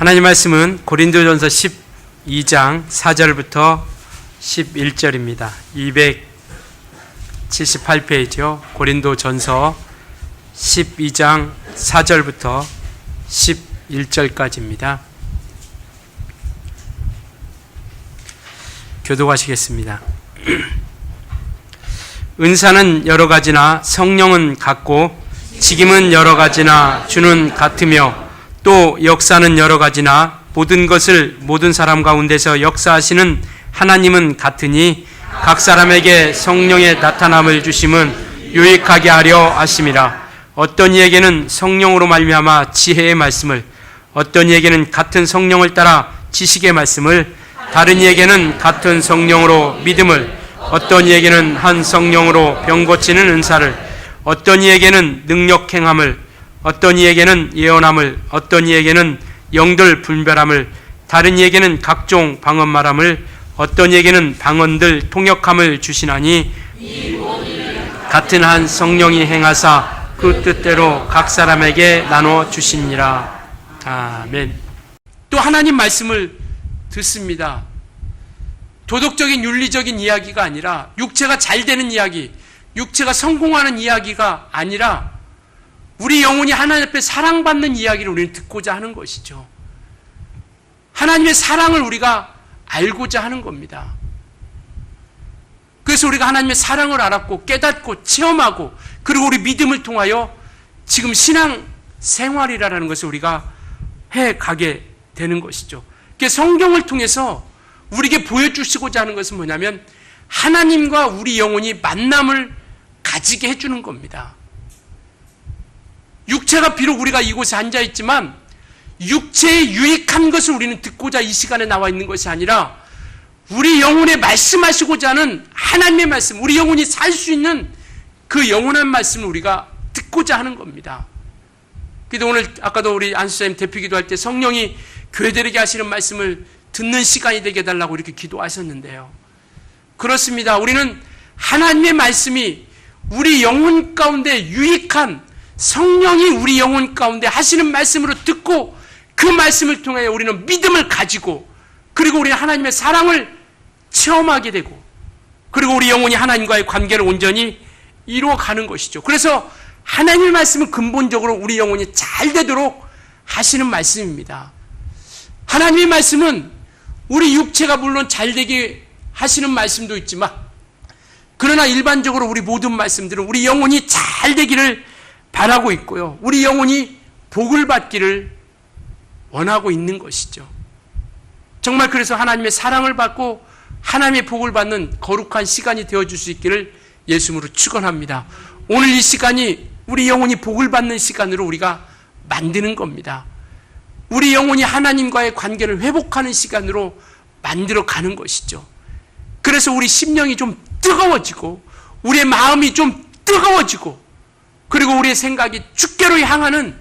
하나님 말씀은 고린도전서 12장 4절부터 11절입니다. 278페이지요. 고린도전서 12장 4절부터 11절까지입니다. 교도하시겠습니다. 은사는 여러 가지나 성령은 같고 직임은 여러 가지나 주는 같으며 또 역사는 여러 가지나 모든 것을 모든 사람 가운데서 역사하시는 하나님은 같으니 각 사람에게 성령의 나타남을 주심은 유익하게 하려 하심이라 어떤 이에게는 성령으로 말미암아 지혜의 말씀을 어떤 이에게는 같은 성령을 따라 지식의 말씀을 다른 이에게는 같은 성령으로 믿음을 어떤 이에게는 한 성령으로 병 고치는 은사를 어떤 이에게는 능력 행함을 어떤 이에게는 예언함을 어떤 이에게는 영들 분별함을 다른 이에게는 각종 방언 말함을 어떤 이에게는 방언들 통역함을 주시나니 같은 한 성령이 행하사 그 뜻대로 각 사람에게 나눠 주시니라 아멘. 또 하나님 말씀을 듣습니다. 도덕적인 윤리적인 이야기가 아니라 육체가 잘 되는 이야기 육체가 성공하는 이야기가 아니라 우리 영혼이 하나님 앞에 사랑받는 이야기를 우리는 듣고자 하는 것이죠. 하나님의 사랑을 우리가 알고자 하는 겁니다. 그래서 우리가 하나님의 사랑을 알았고 깨닫고 체험하고 그리고 우리 믿음을 통하여 지금 신앙 생활이라는 것을 우리가 해 가게 되는 것이죠. 성경을 통해서 우리에게 보여주시고자 하는 것은 뭐냐면 하나님과 우리 영혼이 만남을 가지게 해주는 겁니다. 육체가 비록 우리가 이곳에 앉아 있지만 육체의 유익한 것을 우리는 듣고자 이 시간에 나와 있는 것이 아니라 우리 영혼에 말씀하시고자 하는 하나님의 말씀, 우리 영혼이 살 수 있는 그 영원한 말씀을 우리가 듣고자 하는 겁니다. 그래도 오늘 아까도 우리 안수사님 대표 기도할 때 성령이 교회들에게 하시는 말씀을 듣는 시간이 되게 해달라고 이렇게 기도하셨는데요. 그렇습니다. 우리는 하나님의 말씀이 우리 영혼 가운데 유익한 성령이 우리 영혼 가운데 하시는 말씀으로 듣고 그 말씀을 통해 우리는 믿음을 가지고 그리고 우리 하나님의 사랑을 체험하게 되고 그리고 우리 영혼이 하나님과의 관계를 온전히 이루어가는 것이죠. 그래서 하나님의 말씀은 근본적으로 우리 영혼이 잘 되도록 하시는 말씀입니다. 하나님의 말씀은 우리 육체가 물론 잘 되게 하시는 말씀도 있지만 그러나 일반적으로 우리 모든 말씀들은 우리 영혼이 잘 되기를 바라고 있고요. 우리 영혼이 복을 받기를 원하고 있는 것이죠. 정말 그래서 하나님의 사랑을 받고 하나님의 복을 받는 거룩한 시간이 되어줄 수 있기를 예수님으로 축원합니다. 오늘 이 시간이 우리 영혼이 복을 받는 시간으로 우리가 만드는 겁니다. 우리 영혼이 하나님과의 관계를 회복하는 시간으로 만들어 가는 것이죠. 그래서 우리 심령이 좀 뜨거워지고 우리의 마음이 좀 뜨거워지고 그리고 우리의 생각이 주께로 향하는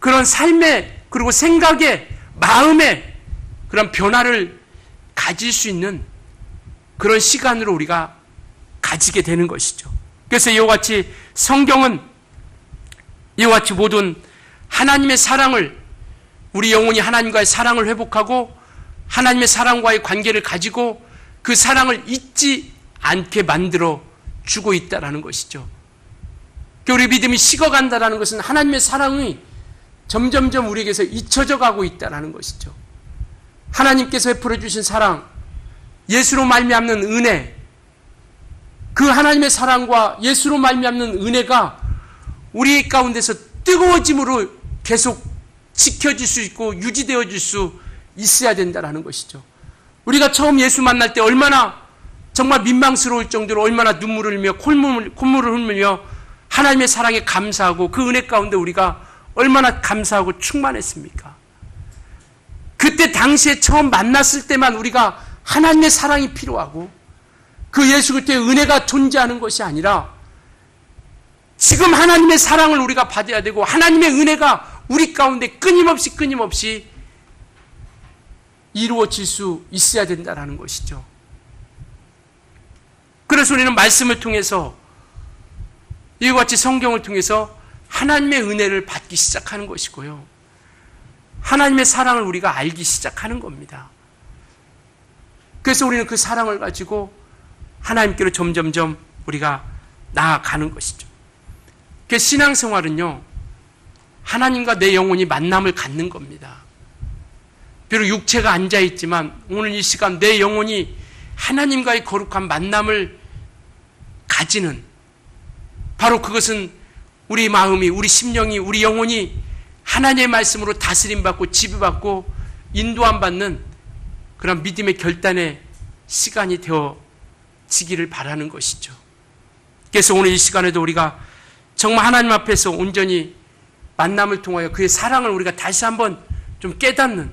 그런 삶의 그리고 생각의 마음의 그런 변화를 가질 수 있는 그런 시간으로 우리가 가지게 되는 것이죠. 그래서 이와 같이 성경은 이와 같이 모든 하나님의 사랑을 우리 영혼이 하나님과의 사랑을 회복하고 하나님의 사랑과의 관계를 가지고 그 사랑을 잊지 않게 만들어 주고 있다라는 것이죠. 우리 믿음이 식어간다라는 것은 하나님의 사랑이 점점점 우리에게서 잊혀져 가고 있다라는 것이죠. 하나님께서 베풀어 주신 사랑, 예수로 말미암는 은혜, 그 하나님의 사랑과 예수로 말미암는 은혜가 우리 가운데서 뜨거워짐으로 계속 지켜질 수 있고 유지되어질 수 있어야 된다라는 것이죠. 우리가 처음 예수 만날 때 얼마나 정말 민망스러울 정도로 얼마나 눈물을 흘며 콧물, 콧물을 흘리며 하나님의 사랑에 감사하고 그 은혜 가운데 우리가 얼마나 감사하고 충만했습니까? 그때 당시에 처음 만났을 때만 우리가 하나님의 사랑이 필요하고 그 예수 그리스도의 은혜가 존재하는 것이 아니라 지금 하나님의 사랑을 우리가 받아야 되고 하나님의 은혜가 우리 가운데 끊임없이 끊임없이 이루어질 수 있어야 된다는 것이죠. 그래서 우리는 말씀을 통해서 이와 같이 성경을 통해서 하나님의 은혜를 받기 시작하는 것이고요. 하나님의 사랑을 우리가 알기 시작하는 겁니다. 그래서 우리는 그 사랑을 가지고 하나님께로 점점점 우리가 나아가는 것이죠. 그 신앙생활은요, 하나님과 내 영혼이 만남을 갖는 겁니다. 비록 육체가 앉아있지만 오늘 이 시간 내 영혼이 하나님과의 거룩한 만남을 가지는 바로 그것은 우리 마음이, 우리 심령이, 우리 영혼이 하나님의 말씀으로 다스림받고 지배받고 인도함 받는 그런 믿음의 결단의 시간이 되어지기를 바라는 것이죠. 그래서 오늘 이 시간에도 우리가 정말 하나님 앞에서 온전히 만남을 통하여 그의 사랑을 우리가 다시 한번 좀 깨닫는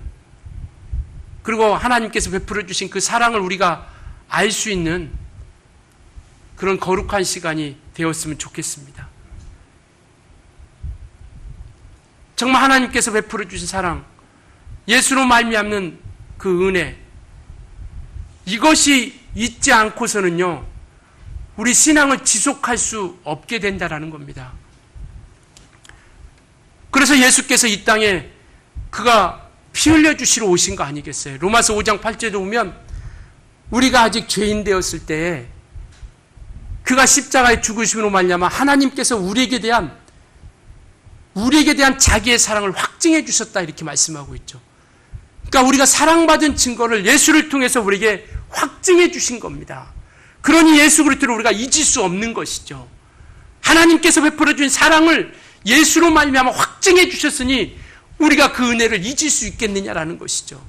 그리고 하나님께서 베풀어 주신 그 사랑을 우리가 알 수 있는 그런 거룩한 시간이 되었으면 좋겠습니다. 정말 하나님께서 베풀어 주신 사랑, 예수로 말미암는 그 은혜, 이것이 있지 않고서는요, 우리 신앙을 지속할 수 없게 된다라는 겁니다. 그래서 예수께서 이 땅에 그가 피 흘려 주시러 오신 거 아니겠어요? 로마서 5장 8절에 보면 우리가 아직 죄인 되었을 때에 그가 십자가에 죽으심으로 말미암아 하나님께서 우리에게 대한 우리에게 대한 자기의 사랑을 확증해 주셨다 이렇게 말씀하고 있죠. 그러니까 우리가 사랑받은 증거를 예수를 통해서 우리에게 확증해 주신 겁니다. 그러니 예수 그리스도를 우리가 잊을 수 없는 것이죠. 하나님께서 베풀어 준 사랑을 예수로 말미암아 확증해 주셨으니 우리가 그 은혜를 잊을 수 있겠느냐라는 것이죠.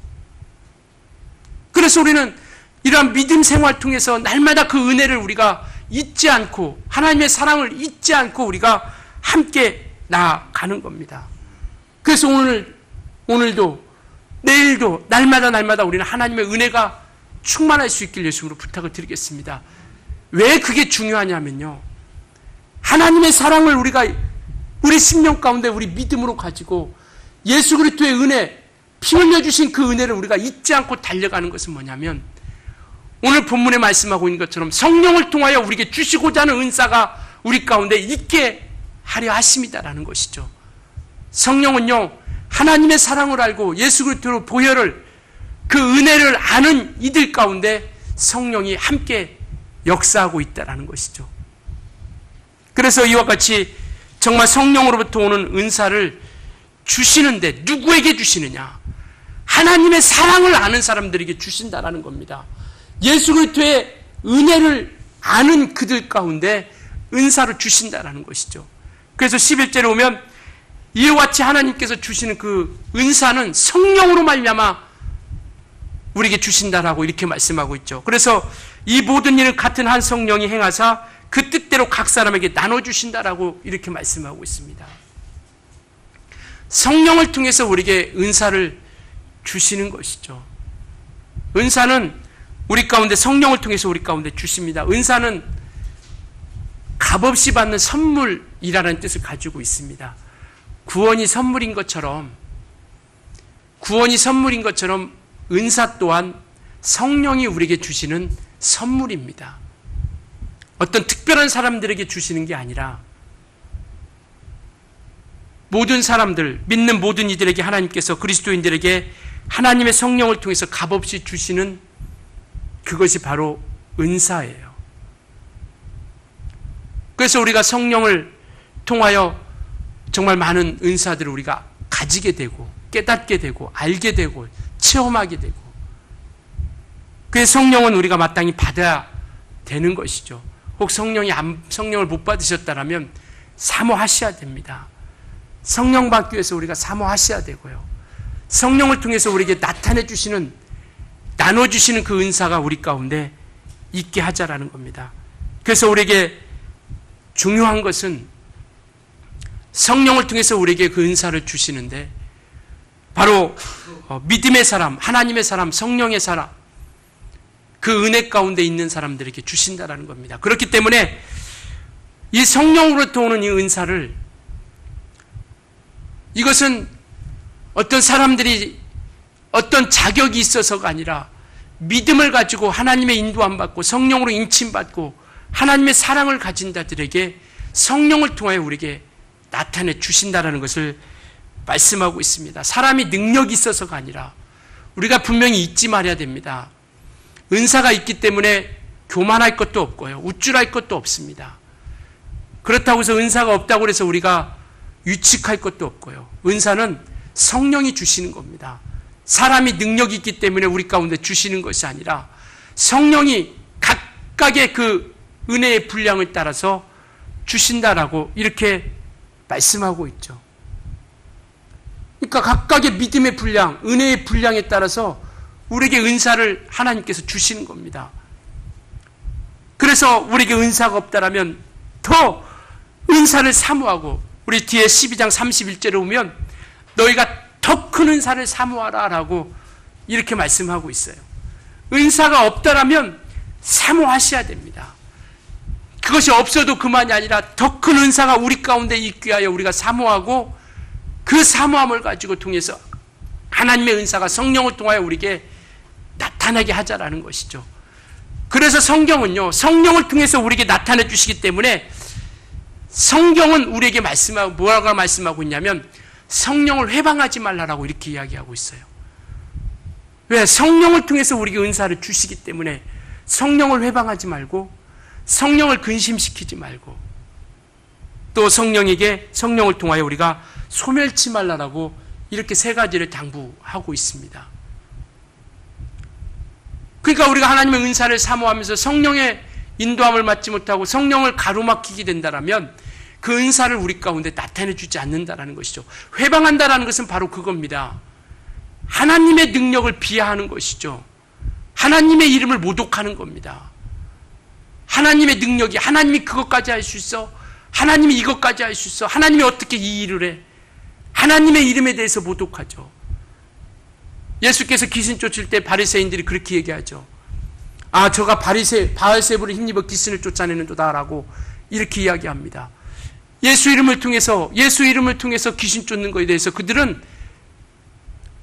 그래서 우리는 이러한 믿음 생활 통해서 날마다 그 은혜를 우리가 잊지 않고 하나님의 사랑을 잊지 않고 우리가 함께 나아가는 겁니다. 그래서 오늘 오늘도 내일도 날마다 날마다 우리는 하나님의 은혜가 충만할 수 있길 예수님으로 부탁을 드리겠습니다. 왜 그게 중요하냐면요. 하나님의 사랑을 우리가 우리 심령 가운데 우리 믿음으로 가지고 예수 그리스도의 은혜, 피 흘려 주신 그 은혜를 우리가 잊지 않고 달려가는 것은 뭐냐면 오늘 본문에 말씀하고 있는 것처럼 성령을 통하여 우리에게 주시고자 하는 은사가 우리 가운데 있게 하려 하심이다라는 것이죠. 성령은요, 하나님의 사랑을 알고 예수 그리스도로 보혈을 그 은혜를 아는 이들 가운데 성령이 함께 역사하고 있다라는 것이죠. 그래서 이와 같이 정말 성령으로부터 오는 은사를 주시는데 누구에게 주시느냐? 하나님의 사랑을 아는 사람들에게 주신다라는 겁니다. 예수 그리스도의 은혜를 아는 그들 가운데 은사를 주신다라는 것이죠. 그래서 11절에 오면 이와 같이 하나님께서 주시는 그 은사는 성령으로 말미암아 우리에게 주신다라고 이렇게 말씀하고 있죠. 그래서 이 모든 일을 같은 한 성령이 행하사 그 뜻대로 각 사람에게 나눠 주신다라고 이렇게 말씀하고 있습니다. 성령을 통해서 우리에게 은사를 주시는 것이죠. 은사는 우리 가운데 성령을 통해서 우리 가운데 주십니다. 은사는 값없이 받는 선물이라는 뜻을 가지고 있습니다. 구원이 선물인 것처럼 구원이 선물인 것처럼 은사 또한 성령이 우리에게 주시는 선물입니다. 어떤 특별한 사람들에게 주시는 게 아니라 모든 사람들, 믿는 모든 이들에게 하나님께서 그리스도인들에게 하나님의 성령을 통해서 값없이 주시는 그것이 바로 은사예요. 그래서 우리가 성령을 통하여 정말 많은 은사들을 우리가 가지게 되고 깨닫게 되고 알게 되고 체험하게 되고 그 성령은 우리가 마땅히 받아야 되는 것이죠. 혹 성령이 성령을 못 받으셨다라면 사모하셔야 됩니다. 성령 받기 위해서 우리가 사모하셔야 되고요. 성령을 통해서 우리에게 나타내 주시는 나눠 주시는 그 은사가 우리 가운데 있게 하자라는 겁니다. 그래서 우리에게 중요한 것은 성령을 통해서 우리에게 그 은사를 주시는데 바로 어, 믿음의 사람, 하나님의 사람, 성령의 사람 그 은혜 가운데 있는 사람들에게 주신다라는 겁니다. 그렇기 때문에 이 성령으로부터 오는 이 은사를 이것은 어떤 사람들이 어떤 자격이 있어서가 아니라 믿음을 가지고 하나님의 인도함 받고 성령으로 인침 받고 하나님의 사랑을 가진 자들에게 성령을 통하여 우리에게 나타내 주신다라는 것을 말씀하고 있습니다. 사람이 능력이 있어서가 아니라 우리가 분명히 잊지 말아야 됩니다. 은사가 있기 때문에 교만할 것도 없고요. 우쭐할 것도 없습니다. 그렇다고 해서 은사가 없다고 해서 우리가 유칙할 것도 없고요. 은사는 성령이 주시는 겁니다. 사람이 능력이 있기 때문에 우리 가운데 주시는 것이 아니라 성령이 각각의 그 은혜의 분량을 따라서 주신다라고 이렇게 말씀하고 있죠. 그러니까 각각의 믿음의 분량, 은혜의 분량에 따라서 우리에게 은사를 하나님께서 주시는 겁니다. 그래서 우리에게 은사가 없다라면 더 은사를 사모하고 우리 뒤에 12장 31절에 보면 너희가 더 큰 은사를 사모하라 라고 이렇게 말씀하고 있어요. 은사가 없다라면 사모하셔야 됩니다. 그것이 없어도 그만이 아니라 더 큰 은사가 우리 가운데 있기 하여 우리가 사모하고 그 사모함을 가지고 통해서 하나님의 은사가 성령을 통하여 우리에게 나타나게 하자라는 것이죠. 그래서 성경은요, 성령을 통해서 우리에게 나타내 주시기 때문에 성경은 우리에게 말씀하고, 뭐라고 말씀하고 있냐면 성령을 회방하지 말라라고 이렇게 이야기하고 있어요. 왜? 성령을 통해서 우리에게 은사를 주시기 때문에 성령을 회방하지 말고 성령을 근심시키지 말고 또 성령에게 성령을 통하여 우리가 소멸치 말라라고 이렇게 세 가지를 당부하고 있습니다. 그러니까 우리가 하나님의 은사를 사모하면서 성령의 인도함을 받지 못하고 성령을 가로막히게 된다면 그 은사를 우리 가운데 나타내 주지 않는다라는 것이죠. 회방한다라는 것은 바로 그겁니다. 하나님의 능력을 비하하는 것이죠. 하나님의 이름을 모독하는 겁니다. 하나님의 능력이 하나님이 그것까지 할 수 있어. 하나님이 이것까지 할 수 있어. 하나님이 어떻게 이 일을 해? 하나님의 이름에 대해서 모독하죠. 예수께서 귀신 쫓을 때 바리새인들이 그렇게 얘기하죠. 아, 저가 바리새 바알세부를 힘입어 귀신을 쫓아내는 도다라고 이렇게 이야기합니다. 예수 이름을 통해서 예수 이름을 통해서 귀신 쫓는 것에 대해서 그들은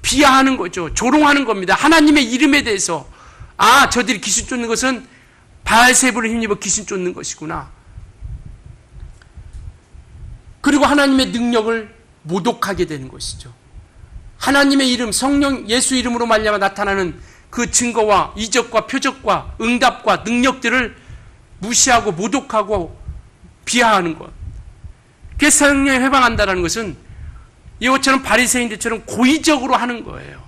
비하하는 거죠. 조롱하는 겁니다. 하나님의 이름에 대해서 아, 저들이 귀신 쫓는 것은 바알세부를 힘입어 귀신 쫓는 것이구나. 그리고 하나님의 능력을 모독하게 되는 것이죠. 하나님의 이름, 성령, 예수 이름으로 말미암아 나타나는 그 증거와 이적과 표적과 응답과 능력들을 무시하고 모독하고 비하하는 것. 성령에 회방한다는 것은 이것처럼 바리새인들처럼 고의적으로 하는 거예요.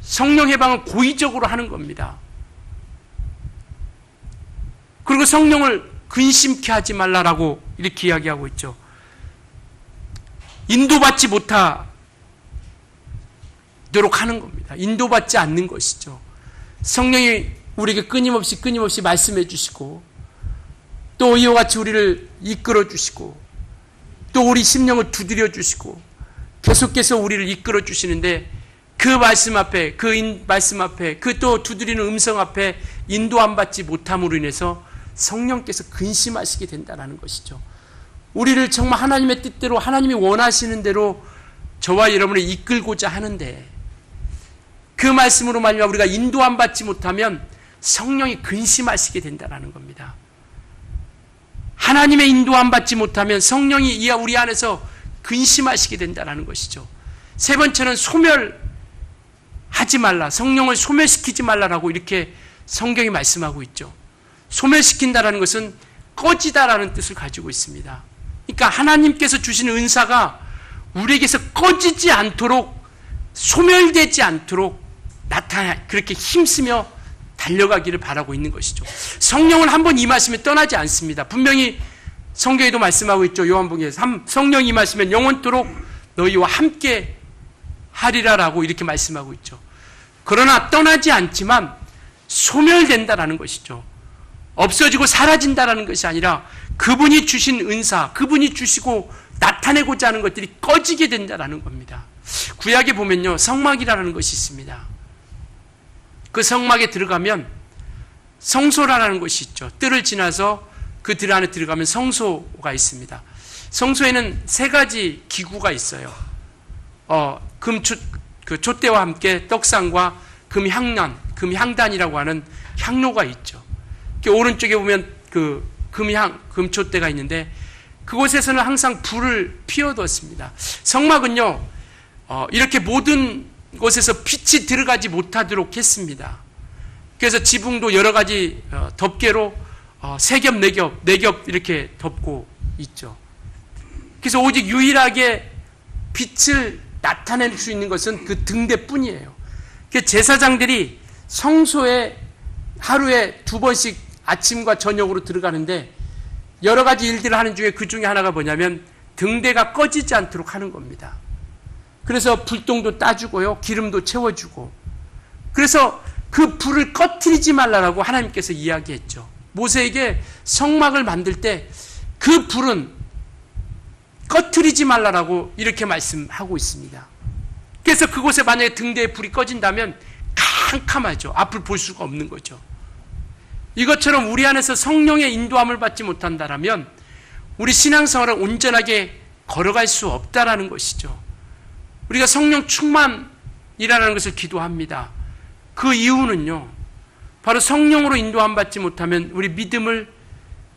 성령 해방은 고의적으로 하는 겁니다. 그리고 성령을 근심케 하지 말라라고 이렇게 이야기하고 있죠. 인도받지 못하도록 하는 겁니다. 인도받지 않는 것이죠. 성령이 우리에게 끊임없이 끊임없이 말씀해 주시고 또 이와 같이 우리를 이끌어 주시고 또 우리 심령을 두드려 주시고 계속해서 우리를 이끌어 주시는데 그 말씀 앞에 그 말씀 앞에 그 또 두드리는 음성 앞에 인도 안 받지 못함으로 인해서 성령께서 근심하시게 된다는 것이죠. 우리를 정말 하나님의 뜻대로 하나님이 원하시는 대로 저와 여러분을 이끌고자 하는데 그 말씀으로 말미암아 우리가 인도 안 받지 못하면 성령이 근심하시게 된다는 겁니다. 하나님의 인도 안 받지 못하면 성령이 우리 안에서 근심하시게 된다는 것이죠. 세 번째는 소멸하지 말라. 성령을 소멸시키지 말라라고 이렇게 성경이 말씀하고 있죠. 소멸시킨다라는 것은 꺼지다라는 뜻을 가지고 있습니다. 그러니까 하나님께서 주시는 은사가 우리에게서 꺼지지 않도록 소멸되지 않도록 나타나 그렇게 힘쓰며 달려가기를 바라고 있는 것이죠. 성령은 한 번 임하시면 떠나지 않습니다. 분명히 성경에도 말씀하고 있죠. 요한복음에서 성령 임하시면 영원토록 너희와 함께 하리라라고 이렇게 말씀하고 있죠. 그러나 떠나지 않지만 소멸된다라는 것이죠. 없어지고 사라진다라는 것이 아니라 그분이 주신 은사, 그분이 주시고 나타내고자 하는 것들이 꺼지게 된다라는 겁니다. 구약에 보면요, 성막이라는 것이 있습니다. 그 성막에 들어가면 성소라는 것이 있죠. 뜰을 지나서 그들 안에 들어가면 성소가 있습니다. 성소에는 세 가지 기구가 있어요. 어, 금초, 그 촛대와 함께 떡상과 금향난, 금향단이라고 하는 향로가 있죠. 오른쪽에 보면 그 금향, 금초대가 있는데 그곳에서는 항상 불을 피워두었습니다. 성막은요, 어, 이렇게 모든 곳에서 빛이 들어가지 못하도록 했습니다. 그래서 지붕도 여러 가지 어, 덮개로 어, 세 겹, 네 겹, 네 겹 이렇게 덮고 있죠. 그래서 오직 유일하게 빛을 나타낼 수 있는 것은 그 등대뿐이에요. 그 제사장들이 성소에 하루에 두 번씩 아침과 저녁으로 들어가는데 여러 가지 일들을 하는 중에 그 중에 하나가 뭐냐면 등대가 꺼지지 않도록 하는 겁니다. 그래서 불똥도 따주고요. 기름도 채워주고. 그래서 그 불을 꺼트리지 말라라고 하나님께서 이야기했죠. 모세에게 성막을 만들 때 그 불은 꺼트리지 말라라고 이렇게 말씀하고 있습니다. 그래서 그곳에 만약에 등대에 불이 꺼진다면 캄캄하죠. 앞을 볼 수가 없는 거죠. 이것처럼 우리 안에서 성령의 인도함을 받지 못한다라면 우리 신앙생활을 온전하게 걸어갈 수 없다라는 것이죠. 우리가 성령 충만이라는 것을 기도합니다. 그 이유는요. 바로 성령으로 인도함 받지 못하면 우리 믿음을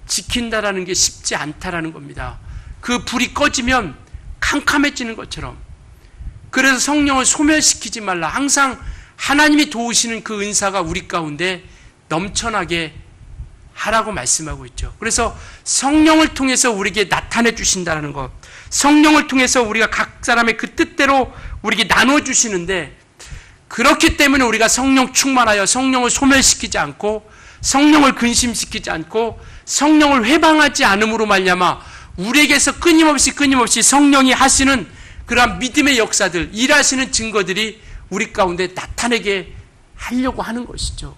지킨다라는 게 쉽지 않다라는 겁니다. 그 불이 꺼지면 캄캄해지는 것처럼. 그래서 성령을 소멸시키지 말라. 항상 하나님이 도우시는 그 은사가 우리 가운데 넘쳐나게 하라고 말씀하고 있죠. 그래서 성령을 통해서 우리에게 나타내 주신다는 것. 성령을 통해서 우리가 각 사람의 그 뜻대로 우리에게 나눠 주시는데 그렇기 때문에 우리가 성령 충만하여 성령을 소멸시키지 않고 성령을 근심시키지 않고 성령을 회방하지 않음으로 말미암아 우리에게서 끊임없이 끊임없이 성령이 하시는 그러한 믿음의 역사들, 일하시는 증거들이 우리 가운데 나타내게 하려고 하는 것이죠.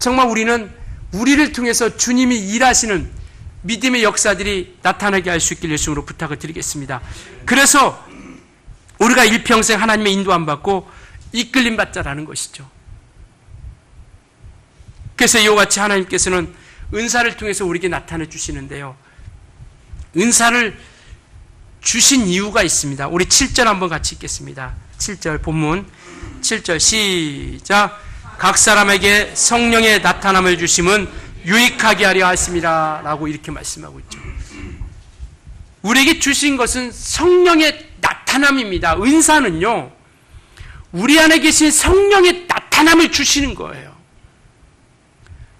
정말 우리는 우리를 통해서 주님이 일하시는 믿음의 역사들이 나타나게 할 수 있길 예수님으로 부탁을 드리겠습니다. 그래서 우리가 일평생 하나님의 인도함 받고 이끌림 받자라는 것이죠. 그래서 이와 같이 하나님께서는 은사를 통해서 우리에게 나타내 주시는데요. 은사를 주신 이유가 있습니다. 우리 7절 한번 같이 읽겠습니다. 7절 본문 7절 시작 각 사람에게 성령의 나타남을 주심은 유익하게 하려 하였습니다. 라고 이렇게 말씀하고 있죠. 우리에게 주신 것은 성령의 나타남입니다. 은사는요, 우리 안에 계신 성령의 나타남을 주시는 거예요.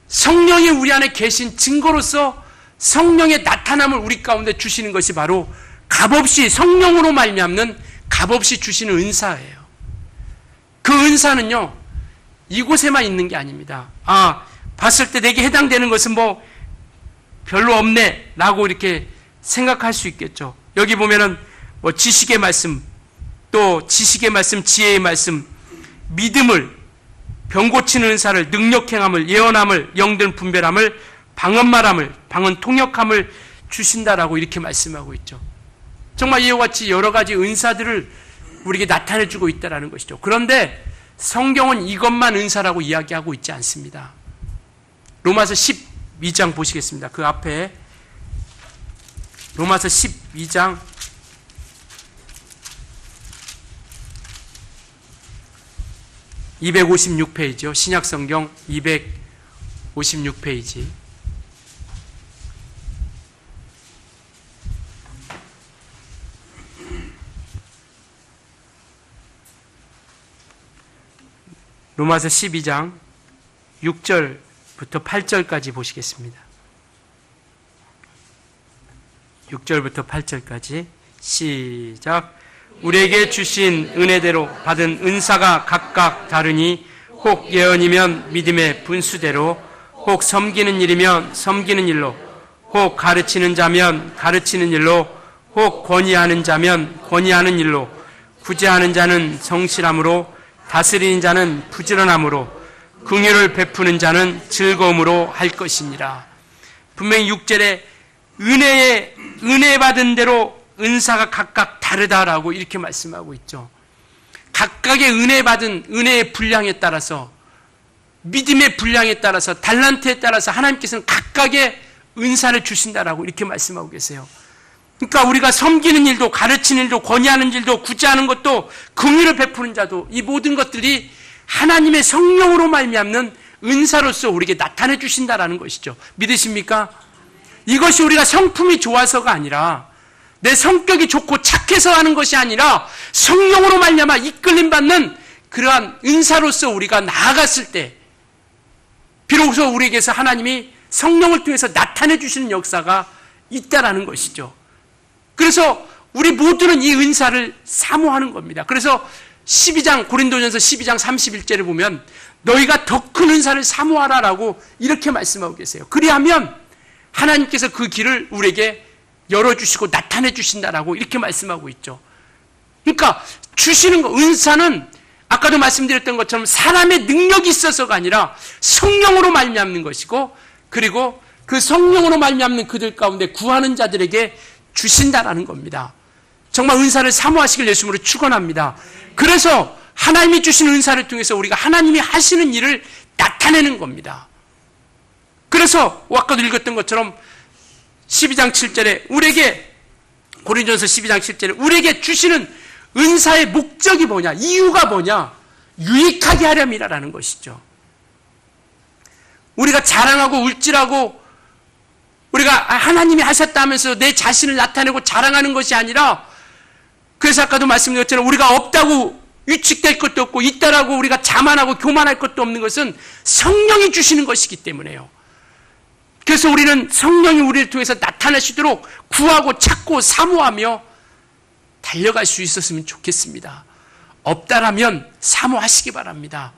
성령이 우리 안에 계신 증거로서 성령의 나타남을 우리 가운데 주시는 것이 바로 값없이 성령으로 말미암는 값없이 주시는 은사예요. 그 은사는요, 이곳에만 있는 게 아닙니다. 아, 봤을 때 내게 해당되는 것은 뭐 별로 없네. 라고 이렇게 생각할 수 있겠죠. 여기 보면은 뭐 지식의 말씀, 또 지식의 말씀, 지혜의 말씀, 믿음을, 병 고치는 은사를, 능력행함을, 예언함을, 영들 분별함을, 방언말함을, 방언 통역함을 주신다라고 이렇게 말씀하고 있죠. 정말 이와 같이 여러 가지 은사들을 우리에게 나타내 주고 있다라는 것이죠. 그런데 성경은 이것만 은사라고 이야기하고 있지 않습니다. 로마서 12장 보시겠습니다. 그 앞에 로마서 12장 256페이지요. 신약성경 256페이지. 로마서 12장 6절 부터 8절까지 보시겠습니다. 6절부터 8절까지 시작. 우리에게 주신 은혜대로 받은 은사가 각각 다르니 혹 예언이면 믿음의 분수대로 혹 섬기는 일이면 섬기는 일로 혹 가르치는 자면 가르치는 일로 혹 권위하는 자면 권위하는 일로 구제하는 자는 성실함으로 다스리는 자는 부지런함으로 긍휼을 베푸는 자는 즐거움으로 할 것이니라. 분명히 6절에 은혜에 은혜 받은 대로 은사가 각각 다르다라고 이렇게 말씀하고 있죠. 각각의 은혜 받은 은혜의 분량에 따라서 믿음의 분량에 따라서 달란트에 따라서 하나님께서는 각각의 은사를 주신다라고 이렇게 말씀하고 계세요. 그러니까 우리가 섬기는 일도 가르치는 일도 권위하는 일도 구제하는 것도 긍휼을 베푸는 자도 이 모든 것들이 하나님의 성령으로 말미암는 은사로서 우리에게 나타내 주신다라는 것이죠. 믿으십니까? 이것이 우리가 성품이 좋아서가 아니라 내 성격이 좋고 착해서 하는 것이 아니라 성령으로 말미암아 이끌림 받는 그러한 은사로서 우리가 나아갔을 때 비로소 우리에게서 하나님이 성령을 통해서 나타내 주시는 역사가 있다라는 것이죠. 그래서 우리 모두는 이 은사를 사모하는 겁니다. 그래서 12장 고린도전서 12장 31절에 보면 너희가 더 큰 은사를 사모하라라고 이렇게 말씀하고 계세요. 그리하면 하나님께서 그 길을 우리에게 열어주시고 나타내 주신다라고 이렇게 말씀하고 있죠. 그러니까 주시는 거, 은사는 아까도 말씀드렸던 것처럼 사람의 능력이 있어서가 아니라 성령으로 말미암는 것이고 그리고 그 성령으로 말미암는 그들 가운데 구하는 자들에게 주신다라는 겁니다. 정말 은사를 사모하시길 예수님으로 축원합니다. 그래서 하나님이 주신 은사를 통해서 우리가 하나님이 하시는 일을 나타내는 겁니다. 그래서 아까도 읽었던 것처럼 12장 7절에 우리에게 고린전서 12장 7절에 우리에게 주시는 은사의 목적이 뭐냐? 이유가 뭐냐? 유익하게 하렴이라는 것이죠. 우리가 자랑하고 울질하고 우리가 하나님이 하셨다 하면서 내 자신을 나타내고 자랑하는 것이 아니라 그래서 아까도 말씀드렸잖아요. 우리가 없다고 위축될 것도 없고 있다라고 우리가 자만하고 교만할 것도 없는 것은 성령이 주시는 것이기 때문에요. 그래서 우리는 성령이 우리를 통해서 나타나시도록 구하고 찾고 사모하며 달려갈 수 있었으면 좋겠습니다. 없다라면 사모하시기 바랍니다.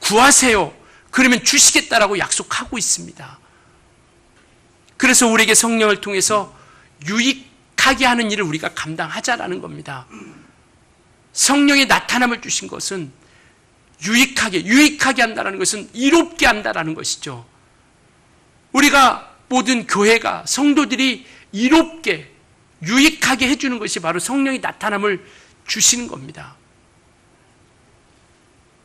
구하세요. 그러면 주시겠다라고 약속하고 있습니다. 그래서 우리에게 성령을 통해서 유익 하게 하는 일을 우리가 감당하자라는 겁니다. 성령의 나타남을 주신 것은 유익하게, 유익하게 한다는 것은 이롭게 한다는 것이죠. 우리가 모든 교회가 성도들이 이롭게 유익하게 해주는 것이 바로 성령의 나타남을 주시는 겁니다.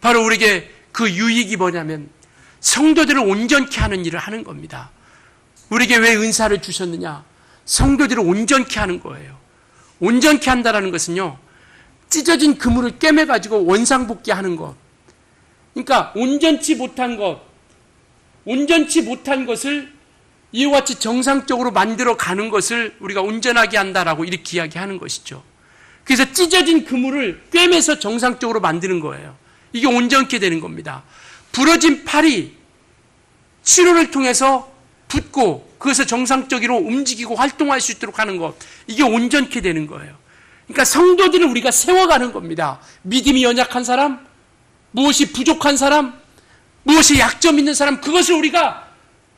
바로 우리에게 그 유익이 뭐냐면 성도들을 온전케 하는 일을 하는 겁니다. 우리에게 왜 은사를 주셨느냐? 성도들을 온전케 하는 거예요. 온전케 한다라는 것은요, 찢어진 그물을 꿰매 가지고 원상복귀 하는 것. 그러니까 온전치 못한 것, 온전치 못한 것을 이와 같이 정상적으로 만들어 가는 것을 우리가 온전하게 한다라고 이렇게 이야기하는 것이죠. 그래서 찢어진 그물을 꿰매서 정상적으로 만드는 거예요. 이게 온전케 되는 겁니다. 부러진 팔이 치료를 통해서 붙고 그것을 정상적으로 움직이고 활동할 수 있도록 하는 것. 이게 온전케 되는 거예요. 그러니까 성도들을 우리가 세워가는 겁니다. 믿음이 연약한 사람, 무엇이 부족한 사람, 무엇이 약점 있는 사람, 그것을 우리가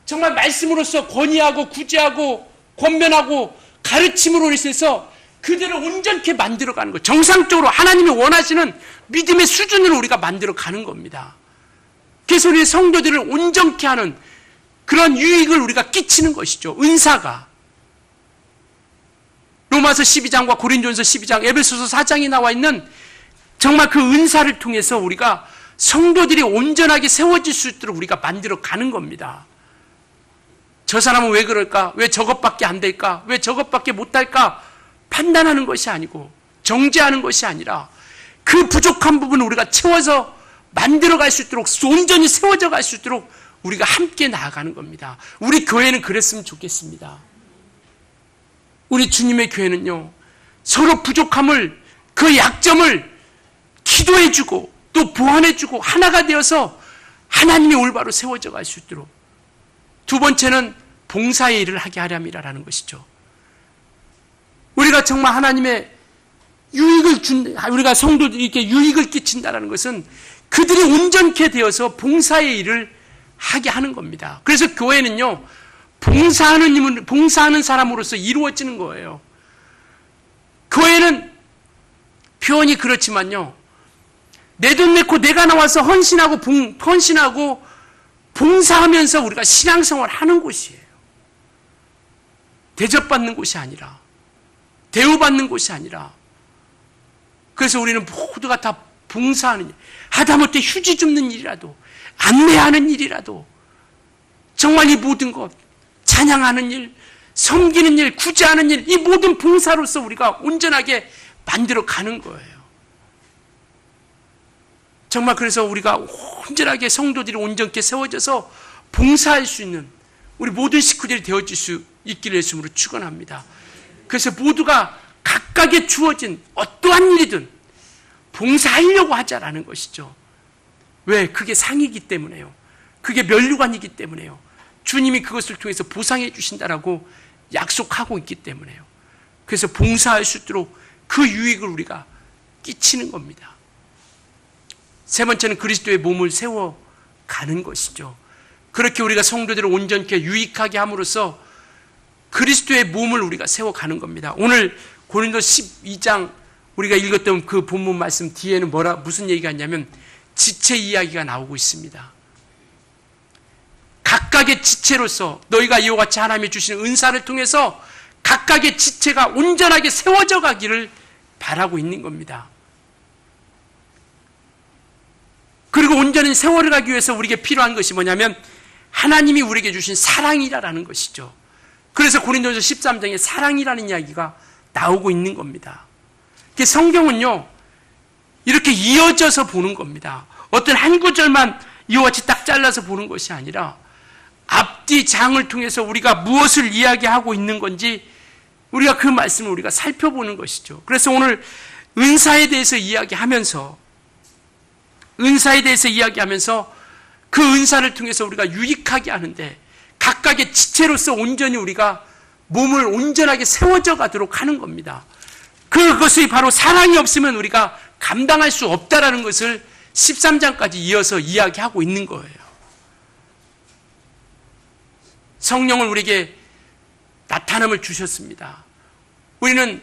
정말 말씀으로써 권위하고 구제하고 권면하고 가르침으로 인해서 그들을 온전케 만들어가는 것. 정상적으로 하나님이 원하시는 믿음의 수준으로 우리가 만들어가는 겁니다. 그래서 우리 성도들을 온전케 하는 그런 유익을 우리가 끼치는 것이죠. 은사가. 로마서 12장과 고린도전서 12장, 에베소서 4장이 나와 있는 정말 그 은사를 통해서 우리가 성도들이 온전하게 세워질 수 있도록 우리가 만들어 가는 겁니다. 저 사람은 왜 그럴까? 왜 저것밖에 안 될까? 왜 저것밖에 못 할까? 판단하는 것이 아니고 정죄하는 것이 아니라 그 부족한 부분을 우리가 채워서 만들어 갈 수 있도록 온전히 세워져 갈 수 있도록 우리가 함께 나아가는 겁니다. 우리 교회는 그랬으면 좋겠습니다. 우리 주님의 교회는요, 서로 부족함을, 그 약점을 기도해주고, 또 보완해주고, 하나가 되어서 하나님의 올바로 세워져 갈 수 있도록. 두 번째는 봉사의 일을 하게 하렴이라는 것이죠. 우리가 정말 하나님의 유익을 준, 우리가 성도들이 이렇게 유익을 끼친다는 것은 그들이 온전케 되어서 봉사의 일을 하게 하는 겁니다. 그래서 교회는요, 봉사하는 봉사하는 사람으로서 이루어지는 거예요. 교회는 표현이 그렇지만요. 내 돈 내고 내가 나와서 헌신하고 봉, 헌신하고 봉사하면서 우리가 신앙생활 하는 곳이에요. 대접받는 곳이 아니라 대우받는 곳이 아니라 그래서 우리는 모두가 다 봉사하는 일, 하다못해 휴지 줍는 일이라도 안내하는 일이라도 정말 이 모든 것 찬양하는 일, 섬기는 일, 구제하는 일, 이 모든 봉사로서 우리가 온전하게 만들어 가는 거예요. 정말 그래서 우리가 온전하게 성도들이 온전케 세워져서 봉사할 수 있는 우리 모든 식구들이 되어질 수 있기를 예수님으로 축원합니다. 그래서 모두가 각각의 주어진 어떠한 일이든 봉사하려고 하자라는 것이죠. 왜? 그게 상이기 때문에요. 그게 면류관이기 때문에요. 주님이 그것을 통해서 보상해 주신다라고 약속하고 있기 때문에요. 그래서 봉사할 수 있도록 그 유익을 우리가 끼치는 겁니다. 세 번째는 그리스도의 몸을 세워 가는 것이죠. 그렇게 우리가 성도들을 온전케 유익하게 함으로써 그리스도의 몸을 우리가 세워 가는 겁니다. 오늘 고린도 12장 우리가 읽었던 그 본문 말씀 뒤에는 뭐라 무슨 얘기가 있냐면 지체 이야기가 나오고 있습니다. 각각의 지체로서 너희가 이와 같이 하나님이 주신 은사를 통해서 각각의 지체가 온전하게 세워져 가기를 바라고 있는 겁니다. 그리고 온전히 세월을 가기 위해서 우리에게 필요한 것이 뭐냐면 하나님이 우리에게 주신 사랑이라는 것이죠. 그래서 고린도서 13장에 사랑이라는 이야기가 나오고 있는 겁니다. 성경은요, 이렇게 이어져서 보는 겁니다. 어떤 한 구절만 이와 같이 딱 잘라서 보는 것이 아니라 앞뒤 장을 통해서 우리가 무엇을 이야기하고 있는 건지 우리가 그 말씀을 우리가 살펴보는 것이죠. 그래서 오늘 은사에 대해서 이야기하면서 은사에 대해서 이야기하면서 그 은사를 통해서 우리가 유익하게 하는데 각각의 지체로서 온전히 우리가 몸을 온전하게 세워져 가도록 하는 겁니다. 그것이 바로 사랑이 없으면 우리가 감당할 수 없다라는 것을 13장까지 이어서 이야기하고 있는 거예요. 성령을 우리에게 나타남을 주셨습니다. 우리는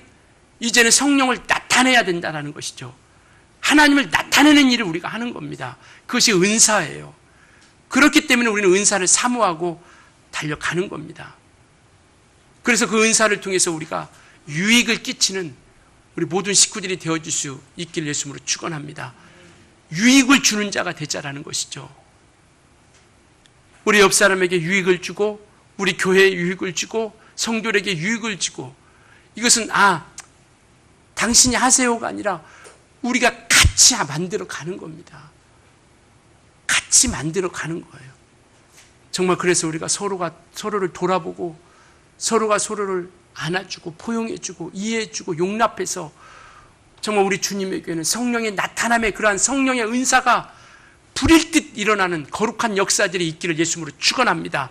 이제는 성령을 나타내야 된다는 것이죠. 하나님을 나타내는 일을 우리가 하는 겁니다. 그것이 은사예요. 그렇기 때문에 우리는 은사를 사모하고 달려가는 겁니다. 그래서 그 은사를 통해서 우리가 유익을 끼치는 우리 모든 식구들이 되어줄 수 있기를 예수님으로 축원합니다. 유익을 주는 자가 되자라는 것이죠. 우리 옆 사람에게 유익을 주고 우리 교회에 유익을 주고 성도에게 유익을 주고 이것은 아 당신이 하세요가 아니라 우리가 같이 만들어 가는 겁니다. 같이 만들어 가는 거예요. 정말 그래서 우리가 서로가 서로를 돌아보고 서로가 서로를 안아주고 포용해주고 이해해주고 용납해서 정말 우리 주님에게는 성령의 나타남의 그러한 성령의 은사가 불일 듯 일어나는 거룩한 역사들이 있기를 예수님으로 축원합니다.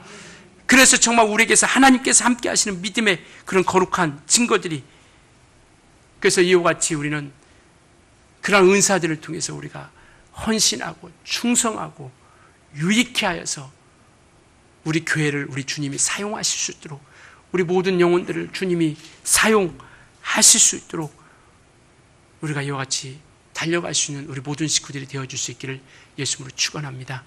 그래서 정말 우리에게서 하나님께서 함께 하시는 믿음의 그런 거룩한 증거들이 그래서 이와 같이 우리는 그런 은사들을 통해서 우리가 헌신하고 충성하고 유익해 하여서 우리 교회를 우리 주님이 사용하실 수 있도록 우리 모든 영혼들을 주님이 사용하실 수 있도록 우리가 이와 같이 달려갈 수 있는 우리 모든 식구들이 되어줄 수 있기를 예수님으로 축원합니다.